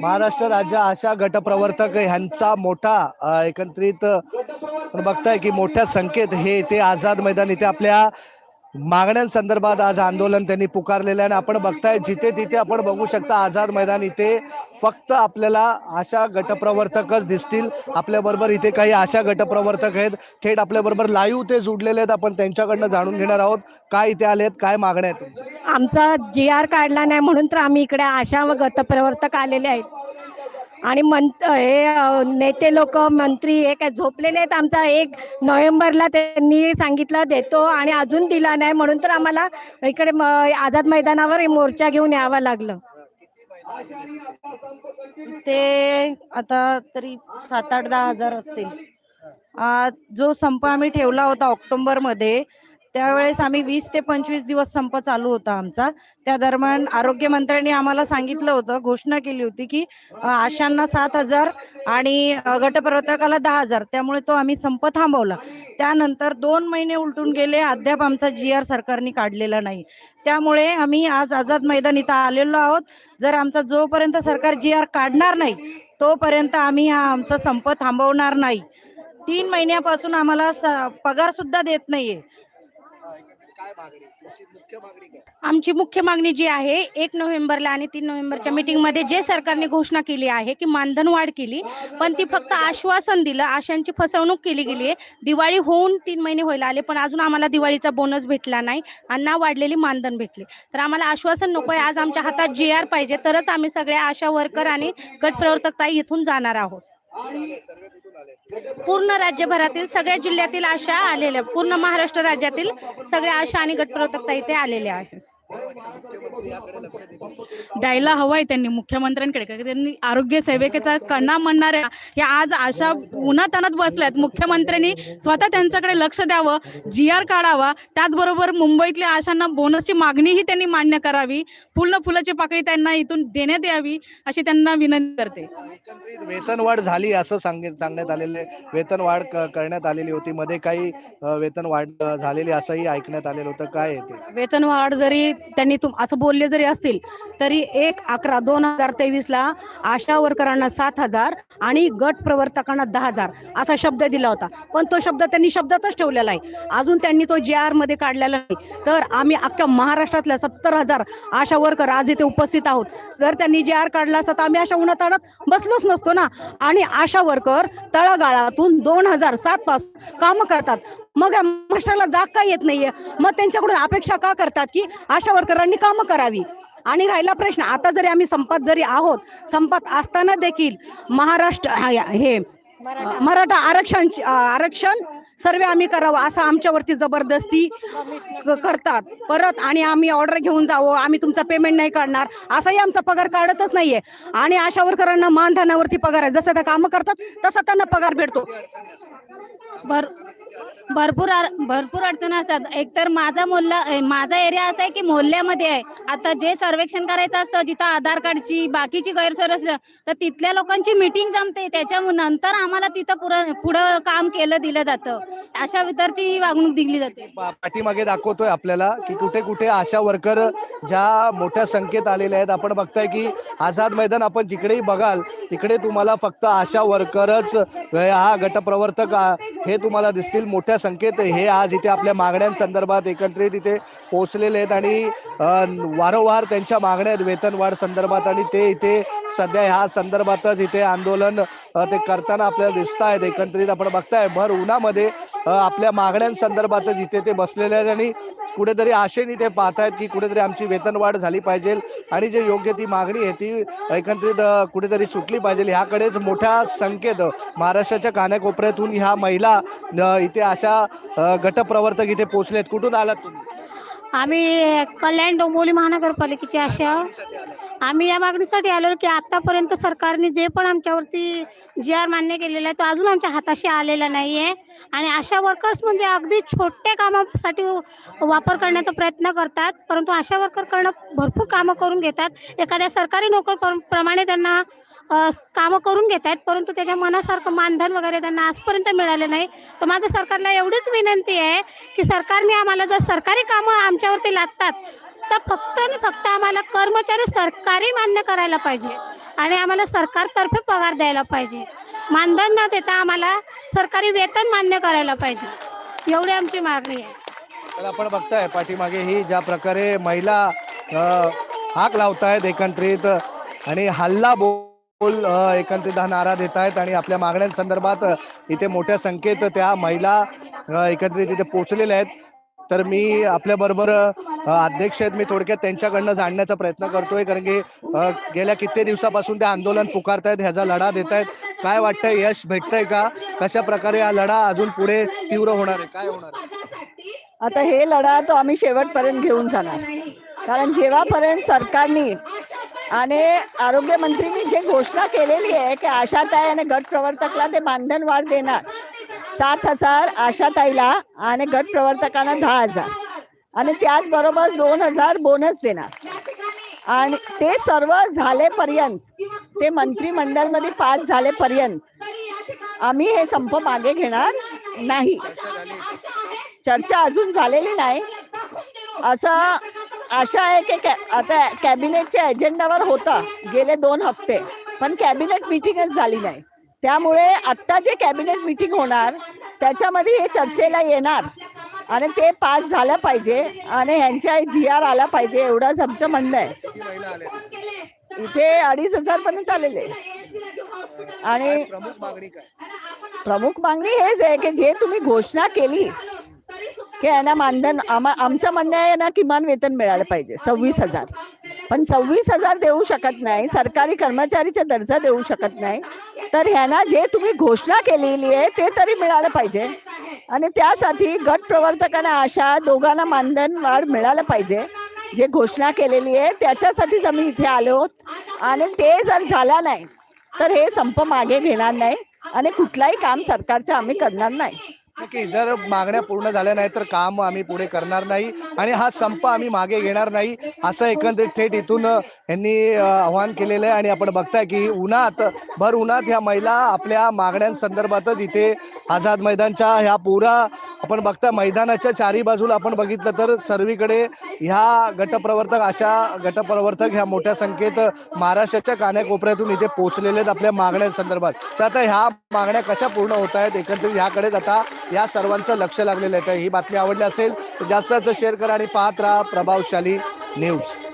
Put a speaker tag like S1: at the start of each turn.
S1: महाराष्ट्र राज्य आशा गटप्रवर्तक ह्यांचा मोठा एकत्रित बघताय की मोठ्या संख्येत हे इथे आझाद मैदान इथे आपल्या मागण्यांसंदर्भात आज आंदोलन त्यांनी पुकारलेलं आहे आणि आपण बघताय जिथे तिथे आपण बघू शकता आझाद मैदान इथे फक्त आपल्याला आशा गटप्रवर्तकच दिसतील. आपल्या बरोबर इथे काही आशा गटप्रवर्तक आहेत. थेट आपल्या बरोबर लाईव्ह ते जुडलेले आहेत. आपण त्यांच्याकडनं जाणून घेणार आहोत काय इथे आले आहेत काय मागण्या आहेत
S2: आमचा जी आर काढला नाही म्हणून तर आम्ही इकडे आशा व गटप्रवर्तक आलेले आहेत. आणि मंत हे नेते लोक मंत्री हे काय झोपलेले आहेत आमचा. एक नोव्हेंबरला त्यांनी सांगितलं देतो आणि अजून दिला नाही. म्हणून तर आम्हाला इकडे आझाद मैदानावर मोर्चा घेऊन यावं लागलं.
S3: ते आता तरी सात आठ दहा हजार असतील. जो संप आम्ही ठेवला होता ऑक्टोबरमध्ये त्यावेळेस आम्ही वीस ते पंचवीस दिवस संप चालू होता आमचा. त्या दरम्यान आरोग्यमंत्र्यांनी आम्हाला सांगितलं होतं घोषणा केली होती की आशांना सात हजार आणि गटप्रवर्तकाला दहा हजार. त्यामुळे तो आम्ही संप थांबवला. त्यानंतर दोन महिने उलटून गेले अद्याप आमचा जी आर सरकारने काढलेला नाही. त्यामुळे आम्ही आज आझाद मैदान इथं आलेलो आहोत. जर आमचा जोपर्यंत सरकार जी आर काढणार नाही तोपर्यंत आम्ही हा आमचा संप थांबवणार नाही. तीन महिन्यापासून आम्हाला स- पगार सुद्धा देत नाहीये
S1: हा, एकंदरीत काय मागणी तुमची मुख्य मागणी काय
S4: आमची मुख्य मागणी जी आहे एक नोव्हेंबरला आणि तीन नोव्हेंबरच्या मीटिंगमध्ये जे सरकारने घोषणा केली आहे की मानधन वाढ केली पण ती फक्त आश्वासन दिलं आशांची फसवणूक केली गेली आहे. दिवाळी होऊन तीन महिने व्हायला आले पण अजून आम्हाला दिवाळीचा बोनस भेटला नाही आणि ना वाढलेली मानधन भेटले. तर आम्हाला आश्वासन नको आहे आज आमच्या हातात जे आर पाहिजे तरच आम्ही सगळ्या आशा वर्कर आणि गटप्रवर्तक ताई इथून जाणार आहोत. पूर्ण राज्यभरातील सगळ्या जिल्ह्यातील आशा आलेल्या पूर्ण महाराष्ट्र राज्यातील सगळ्या आशा आणि गटप्रवर्तकता इथे आलेल्या आहेत.
S5: द्यायला हवंय त्यांनी मुख्यमंत्र्यांकडे त्यांनी आरोग्य सेविकेचा कणा म्हणणाऱ्या या आज अशा उन्हातानात बसल्यात. मुख्यमंत्र्यांनी स्वतः त्यांच्याकडे लक्ष द्यावं जी आर काढावा. त्याचबरोबर मुंबईतल्या आशांना बोनसची मागणीही त्यांनी मान्य करावी. पूर्ण फुलाची पाकळी त्यांना इथून देण्यात यावी अशी त्यांना विनंती करते.
S1: वेतनवाढ झाली असं सांगित सांगण्यात आलेलं आहे. वेतनवाढ करण्यात आलेली होती. मध्ये काही वेतनवाढ झालेली असंही ऐकण्यात आलेलं होतं. काय
S2: वेतनवाढ जरी त्यांनी तुम असं बोलले जरी असतील तरी एक अकरा दोन हजार तेवीसला आशा वर्करांना सात हजार आणि गट प्रवर्तकांना दहा हजार असा शब्द दिला होता. पण तो शब्द त्यांनी शब्दातच ठेवलेला आहे. अजून त्यांनी तो जे आरमध्ये काढलेला नाही. तर आम्ही अख्ख्या महाराष्ट्रातल्या सत्तर हजार आशा वर्कर आज इथे उपस्थित आहोत. जर त्यांनी जे आर काढला असता तर आम्ही अशा आणत बसलोच नसतो ना. आणि आशा वर्कर तळागाळातून दोन हजार सात पासून कामं करतात. मग या महाराष्ट्राला जाग का येत नाहीये? मग त्यांच्याकडून अपेक्षा का करतात की आशा वर्करांनी कामं करावी? आणि राहिला प्रश्न आता जरी आम्ही संपात जरी आहोत संपात असताना देखील महाराष्ट्र हा, मराठा. आरक्षण आरक्षण सर्वे आम्ही करावं असं आमच्यावरती जबरदस्ती करतात. परत आणि आम्ही ऑर्डर घेऊन जावं आम्ही तुमचा पेमेंट नाही काढणार असाही आमचा पगार काढतच नाहीये. आणि आशा वर्करांना मानधनावरती पगार आहे. जसं त्या कामं करतात तसा त्यांना पगार भेटतो.
S4: भर भरपूर भरपूर अडचण असतात. एकतर माझा मोहल्ला माझा एरिया असा आहे की मोहल्ल्यामध्ये आहे. आता जे सर्वेक्षण करायचं असतं जिथं आधार कार्डची बाकीची गैरसोय असतं तर तिथल्या लोकांची मिटिंग जमते. त्याच्या नंतर आम्हाला तिथं पुढं पुढं काम केलं दिलं जातं. अशा वितरची वागणूक दिली जाते.
S1: पाठीमागे दाखवतोय आपल्याला की कुठे कुठे आशा वर्कर ज्या मोठ्या संख्येत आलेल्या आहेत आपण बघताय की आझाद मैदान आपण जिकडेही बघाल तिकडे तुम्हाला फक्त आशा वर्करच हा गटप्रवर्तक हे तुम्हाला दिसतील. मोठ्या संख्येत हे आज इथे आपल्या मागण्यांसंदर्भात एकत्रित इथे पोहोचलेले आहेत आणि वारंवार त्यांच्या मागण्या आहेत वेतनवाढ संदर्भात आणि ते इथे सध्या ह्या संदर्भातच इथे आंदोलन ते करताना आपल्याला दिसत आहेत. एकत्रित आपण बघताय भर उन्हामध्ये आपल्या मागण्यांसंदर्भातच इथे ते बसलेले आहेत आणि कुठेतरी आशेने ते पाहतायत की कुठेतरी आमची वेतनवाढ झाली पाहिजे आणि जे योग्य ती मागणी आहे ती एकत्रित कुठेतरी सुटली पाहिजे. ह्याकडेच मोठ्या संख्येत महाराष्ट्राच्या कानाकोपऱ्यातून ह्या महिला इथे इथे अशा गटप्रवर्तक इथे पोहोचलेत. कुठून आलात तुम्ही?
S4: आम्ही कल्याण डोंबिवली महानगरपालिकेचे आशा आम्ही या मागणीसाठी आलो की आतापर्यंत सरकारने जे पण आमच्यावरती जी आर मान्य केलेला आहे तो अजून आमच्या हाताशी आलेला नाही आहे आणि अशा वर्कर्स म्हणजे अगदी छोट्या कामासाठी वापर करण्याचा प्रयत्न करतात परंतु अशा वर्कर करणं भरपूर कामं करून घेतात. एखाद्या सरकारी नोकर प्रमाणे त्यांना कामं करून घेत आहेत परंतु त्याच्या मनासारखं मानधन वगैरे त्यांना आजपर्यंत मिळालं नाही. तर माझं सरकारला एवढीच विनंती आहे की सरकारने आम्हाला जर सरकारी कामं आमच्यावरती लागतात तर फक्त आणि फक्त आम्हाला कर्मचारी सरकारी मान्य करायला पाहिजे. आणि आम्हाला सरकारतर्फे पगार द्यायला पाहिजे. मानधन न देता आम्हाला सरकारी वेतन मान्य करायला पाहिजे. एवढी आमची मागणी आहे.
S1: तर आपण बघताय पाठीमागे ही ज्या प्रकारे महिला हाक लावतायत एकत्रित आणि हल्ला बोल एकत्रित हा नारा देत आहेत आणि आपल्या मागण्यांसंदर्भात इथे मोठ्या संख्येत त्या महिला एकत्रित इथे पोचलेल्या आहेत. तर मी आपल्याबरोबर बरोबर अध्यक्ष आहेत. मी थोडक्यात त्यांच्याकडनं जाणण्याचा प्रयत्न करतोय. कारण की गेल्या कित्येक दिवसापासून ते आंदोलन पुकारतायत ह्याचा लढा देत आहेत काय वाटतंय? यश भेटतंय का? कशा प्रकारे हा लढा अजून पुढे तीव्र होणार आहे? काय होणार आहे?
S6: आता हे लढा तो आम्ही शेवटपर्यंत घेऊन जाणार. कारण जेव्हापर्यंत सरकारने आणि आरोग्यमंत्रींनी जे घोषणा केलेली आहे की आशाताई आणि गट प्रवर्तकला ते मानधन वाढ देणार सात हजार आशाताईला आणि गट प्रवर्तकांना दहा हजार. आणि त्याचबरोबर दोन हजार बोनस देणार. आणि ते सर्व झालेपर्यंत ते मंत्रिमंडळमध्ये पास झालेपर्यंत आम्ही हे संप मागे घेणार नाही. चर्चा अजून झालेली नाही. असं आशा आहे की कॅ आता कॅबिनेटच्या एजेंडावर होतं गेले दोन हफ्ते. पण कॅबिनेट मिटिंगच झाली नाही. त्यामुळे आत्ता जे कॅबिनेट मिटिंग होणार त्याच्यामध्ये हे चर्चेला येणार. आणि ते पास झालं पाहिजे आणि ह्यांच्या जी आर आला पाहिजे एवढंच आमचं म्हणणं आहे. इथे अडीच हजार पर्यंत आलेले. आणि
S1: प्रमुख मागणी
S6: हेच आहे की जे तुम्ही घोषणा केली की यांना मानधन आमचं म्हणणं आहे ना किमान वेतन मिळालं पाहिजे सव्वीस हजार. पण सव्वीस हजार देऊ शकत नाही सरकारी कर्मचारीचा दर्जा देऊ शकत नाही. तर ह्यांना जे तुम्ही घोषणा केलेली आहे ते तरी मिळालं पाहिजे. आणि त्यासाठी गट प्रवर्तकांना आशा दोघांना मानधन वाढ मिळालं पाहिजे. जे घोषणा केलेली आहे त्याच्यासाठीच आम्ही इथे आलो आणि ते जर झालं नाही तर हे संप मागे घेणार नाही. आणि कुठलाही काम सरकारचं आम्ही करणार नाही.
S1: की जर मागण्या पूर्ण झाल्या नाही तर काम आम्ही पुढे करणार नाही आणि हा संप आम्ही मागे घेणार नाही असं एकंदरीत थेट इथून यांनी आव्हान आवाहन केलेलं आहे आणि आपण बघताय की उन्हात भर उन्हात ह्या महिला आपल्या मागण्यांसंदर्भातच इथे आझाद मैदानच्या ह्या पुरा आपण बघता मैदानाच्या चारी बाजूला आपण बघितलं तर सर्वीकडे ह्या गटप्रवर्तक अशा गटप्रवर्तक ह्या मोठ्या संख्येत महाराष्ट्राच्या कान्याकोपऱ्यातून इथे पोहोचलेले आहेत आपल्या मागण्यांसंदर्भात. तर आता ह्या मागण्या कशा पूर्ण होत आहेत एकंदरीत ह्याकडेच आता या सर्वांचं लक्ष लागलेलं आहे. तर ही बातमी आवडली असेल तर जास्त जास्त शेअर करा आणि पाहत राहा प्रभावशाली न्यूज